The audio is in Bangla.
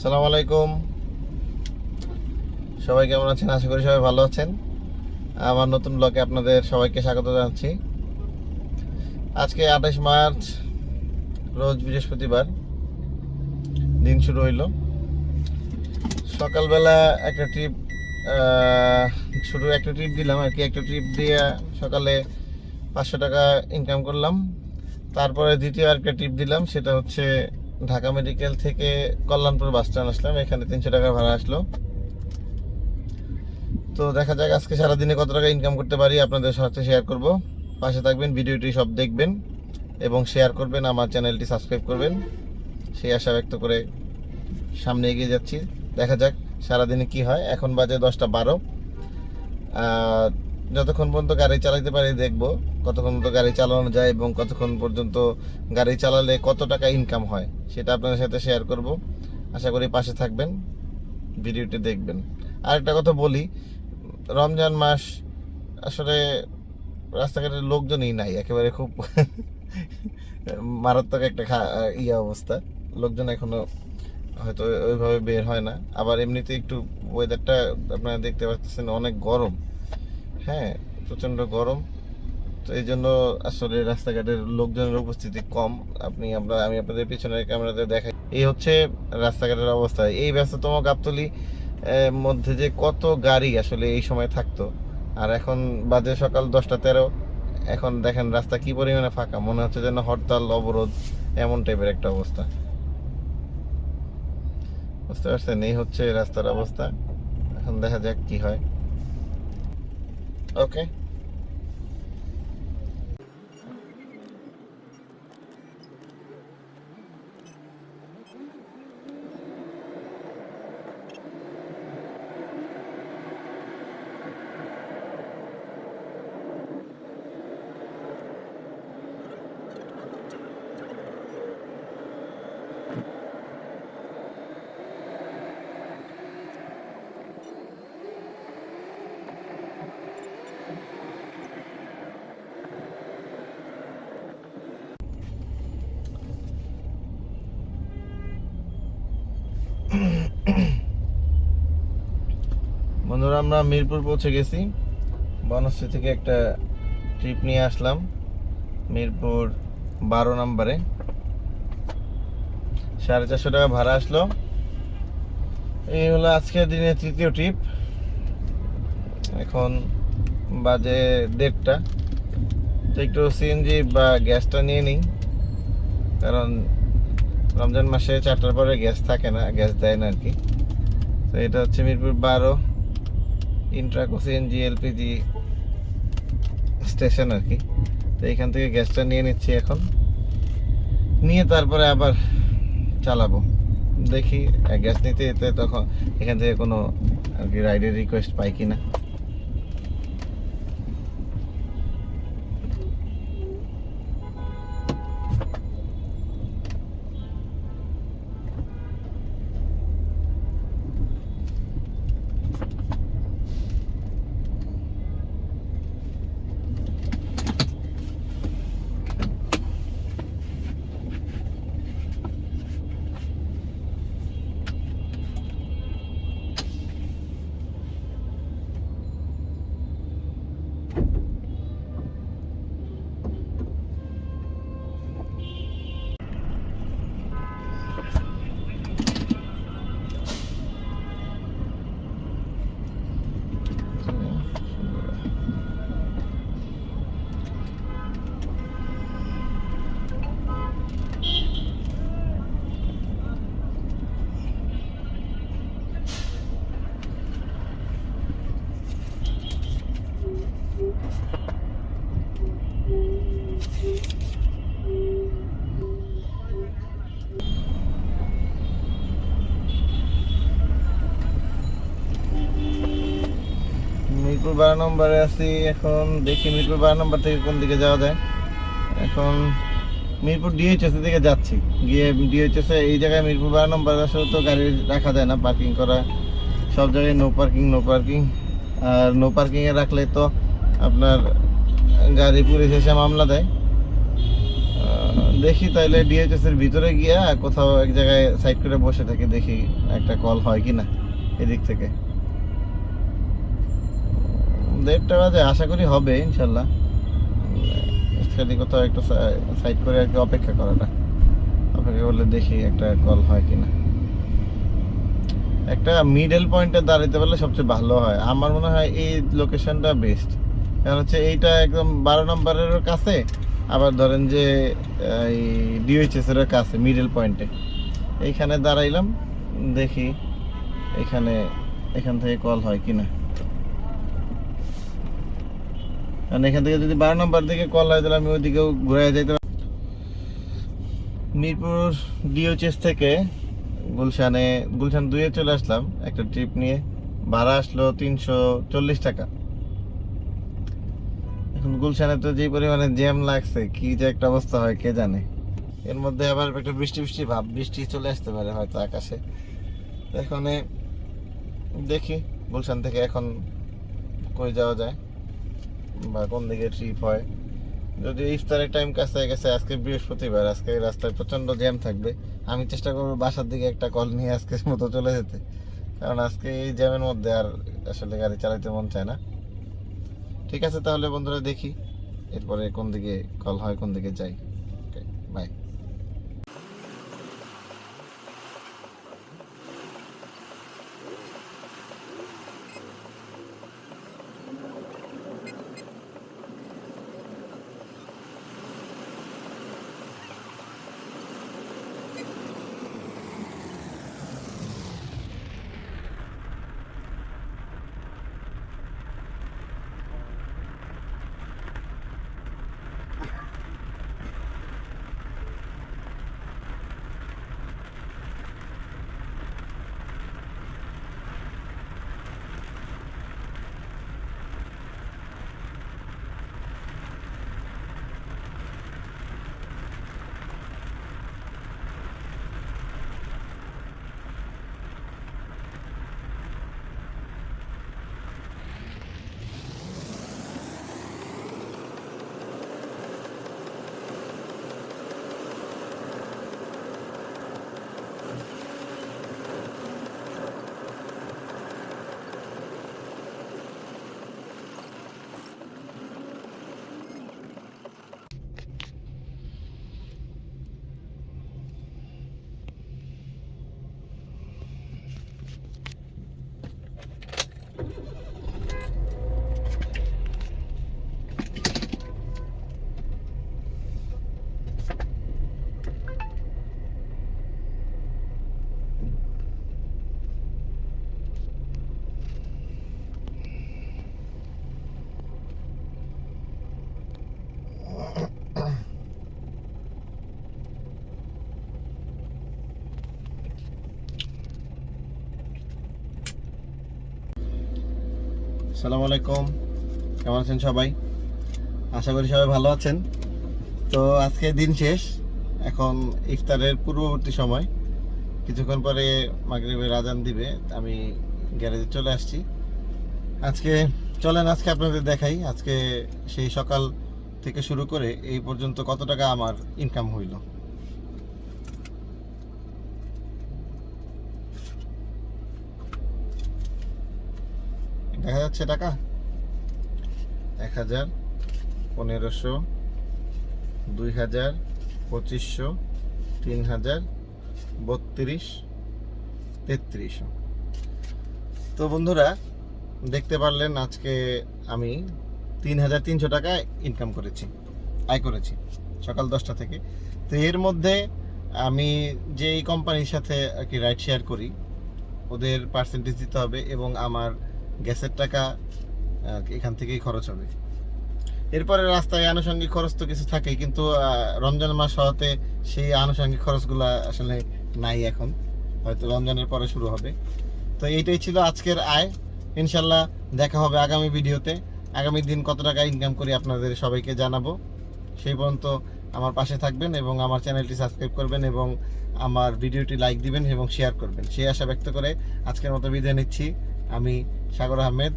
সালাম আলাইকুম। সবাই কেমন আছেন? আশা করি সবাই ভালো আছেন। আমার নতুন ব্লগে আপনাদের সবাইকে স্বাগত জানাচ্ছি। আজকে আঠাশ মার্চ, রোজ বৃহস্পতিবার। দিন শুরু হইল। সকালবেলা একটা ট্রিপ শুরু একটা ট্রিপ দিলাম আর কি। একটা ট্রিপ দিয়ে সকালে পাঁচশো টাকা ইনকাম করলাম। তারপরে দ্বিতীয় আর একটা ট্রিপ দিলাম, সেটা হচ্ছে ঢাকা মেডিকেল থেকে কল্যাণপুর বাস স্ট্যান্ড আসলাম, এখানে তিনশো টাকা ভাড়া আসলো। তো দেখা যাক আজকে সারাদিনে কত টাকা ইনকাম করতে পারি, আপনাদের সাথে শেয়ার করব। পাশে থাকবেন, ভিডিওটি সব দেখবেন এবং শেয়ার করবেন, আমার চ্যানেলটি সাবস্ক্রাইব করবেন। সেই আশা ব্যক্ত করে সামনে এগিয়ে যাচ্ছি। দেখা যাক সারাদিনে কি হয়। এখন বাজে দশটা বারো। যতক্ষণ পর্যন্ত গাড়ি চালাতে পারি দেখব কতক্ষণ পর্যন্ত গাড়ি চালানো যায় এবং কতক্ষণ পর্যন্ত গাড়ি চালালে কত টাকা ইনকাম হয়, সেটা আপনাদের সাথে শেয়ার করব। আশা করি পাশে থাকবেন, ভিডিওটি দেখবেন। আরেকটা কথা বলি, রমজান মাস আসলে রাস্তাঘাটের লোকজনই নাই, একেবারে খুব মারাত্মক একটা ইয়ে অবস্থা। লোকজন এখনও হয়তো ওইভাবে বের হয় না। আবার এমনিতে একটু ওয়েদারটা আপনারা দেখতে পাচ্ছেন, অনেক গরম। হ্যাঁ প্রচণ্ড গরম। তো এই জন্য আসলে রাস্তাঘাটের লোকজনের উপস্থিতি কম। আপনি আমরা, আমি আপনাদের পিছনের ক্যামেরাতে দেখাই। এই হচ্ছে রাস্তাঘাটের অবস্থা। এই ব্যস্ততম গাবতলি মধ্যে যে কত গাড়ি আসলে এই সময় থাকতো। আর এখন বাজে সকাল দশটা তেরো। এখন দেখেন রাস্তা কি পরিমাণে ফাঁকা। মনে হচ্ছে যেন হরতাল, অবরোধ, এমন টাইপের একটা অবস্থা। বুঝতে পারছেন? এই হচ্ছে রাস্তার অবস্থা। এখন দেখা যাক কি হয়। Okay. আমরা মিরপুর পৌঁছে গেছি। বনশ্রী থেকে একটা ট্রিপ নিয়ে আসলাম মিরপুর বারো নম্বরে। সাড়ে চারশো টাকা ভাড়া আসলো। এই হলো আজকের দিনের তৃতীয় ট্রিপ এখন বাজে দেড়টা। তো একটু সিএনজি বা গ্যাসটা নিয়ে নিই। কারণ রমজান মাসে চারটার পরে গ্যাস থাকে না, গ্যাস দেয় না আর কি। তো এটা হচ্ছে মিরপুর বারো। ইন্ট্রাকো সিএনজি এলপিজি স্টেশন আর কি। তো এইখান থেকে গ্যাসটা নিয়ে নিচ্ছি এখন। নিয়ে তারপরে আবার চালাবো। দেখি, গ্যাস নিতে যেতে তখন এখান থেকে কোনো আর কি রাইডের রিকোয়েস্ট পাই কিনা। মিরপুর বারো নম্বরে আছি, এখন দেখি মিরপুর বারো নম্বর থেকে কোন দিকে যাওয়া যায়। এখন মিরপুর ডিএইচএস দিকে যাচ্ছি, গিয়ে ডিএইচএস এই জায়গায় মিরপুর বারো নম্বর আসলে তো গাড়ি রাখা যায় না পার্কিং করা, সব জায়গায় নো পার্কিং নো পার্কিং আর নো পার্কিংয়ে রাখলে তো আপনার গাড়ি পুলিশ এসে মামলা দেয়। দেখি তাইলে ডিএইচএস এর ভিতরে গিয়া কোথাও এক জায়গায় সাইড করে বসে থাকি দেখি একটা কল হয় কি না এদিক থেকে। দেড়টা বাজে আশা করি হবে, ইনশাল্লাহ। খালি কোথাও একটু সাইড করে আর কি অপেক্ষা করাটা। অপেক্ষা করলে দেখি একটা কল হয় কিনা। একটা মিডল পয়েন্টে দাঁড়াতে পারলে সবচেয়ে ভালো হয়। আমার মনে হয় এই লোকেশনটা বেস্ট কারণ হচ্ছে এইটা একদম বারো নম্বরের কাছে, আবার ধরেন যে এই ডিওএইচএস এর কাছে মিডল পয়েন্টে এইখানে দাঁড়াইলাম, দেখি এখানে, এখান থেকে কল হয় কিনা। কারণ এখান থেকে যদি বারো নম্বর দিকে কল হয়, তাহলে আমি ওইদিকেও ঘুরে যাইতে পারি মিরপুর ডিওএইচএস থেকে গুলশানে, গুলশান দুয়ে চলে আসলাম, একটা ট্রিপ নিয়ে। ভাড়া আসলো তিনশো চল্লিশ টাকা। এখন গুলশানে তো যে পরিমাণে জ্যাম লাগছে, কি যে একটা অবস্থা হয়, কে জানে। এর মধ্যে আবার একটা বৃষ্টি বৃষ্টি, ভাব, বৃষ্টি চলে আসতে পারে হয়তো আকাশে। এখানে দেখি, গুলশান থেকে এখন কই যাওয়া যায়। বা কোন দিকে ট্রিপ হয়। যদি ইফতারের টাইম কাছে গেছে, আজকে বৃহস্পতিবার, আজকে রাস্তায় প্রচণ্ড জ্যাম থাকবে। আমি চেষ্টা করব বাসার দিকে একটা কল নিয়ে আজকের মতো চলে যেতে। কারণ আজকে এই জ্যামের মধ্যে আর আসলে গাড়ি চালাইতে মন চায় না। ঠিক আছে তাহলে বন্ধুরা দেখি, এরপরে কোন দিকে কল হয়, কোন দিকে যাই। বাই সালাম আলাইকুম। কেমন আছেন সবাই? আশা করি সবাই ভালো আছেন। তো আজকে দিন শেষ। এখন ইফতারের পূর্ববর্তী সময়। কিছুক্ষণ পরে মাগরিবের আজান দিবে। আমি গ্যারেজে চলে আসছি। আজকে, চলেন আজকে আপনাদের দেখাই। আজকে সেই সকাল থেকে শুরু করে এই পর্যন্ত কত টাকা আমার ইনকাম হইল। দেখা যাচ্ছে টাকা? এক হাজার পনেরোশো, দুই হাজার পঁচিশশো, তিন হাজার বত্রিশ তেত্রিশশো তো বন্ধুরা, দেখতে পারলেন আজকে আমি তিন হাজার তিনশো টাকা ইনকাম করেছি, আয় করেছি, সকাল দশটা থেকে। তো এর মধ্যে আমি যে কোম্পানির সাথে আর কি রাইড শেয়ার করি, ওদের পার্সেন্টেজ দিতে হবে এবং আমার গ্যাসের টাকা এখান থেকেই খরচ হবে। এরপরে রাস্তায় আনুষঙ্গিক খরচ তো কিছু থাকেই, কিন্তু রমজান মাস হওয়াতে সেই আনুষঙ্গিক খরচগুলো আসলে নাই এখন। হয়তো রমজানের পরে শুরু হবে। তো এইটাই ছিল আজকের আয়। ইনশাল্লাহ দেখা হবে আগামী ভিডিওতে। আগামী দিন কত টাকা ইনকাম করি আপনাদের সবাইকে জানাব। সেই পর্যন্ত আমার পাশে থাকবেন এবং আমার চ্যানেলটি সাবস্ক্রাইব করবেন এবং আমার ভিডিওটি লাইক দিবেন এবং শেয়ার করবেন। সেই আশা ব্যক্ত করে আজকের মতো বিদায় নিচ্ছি। আমি সাগর আহমেদ।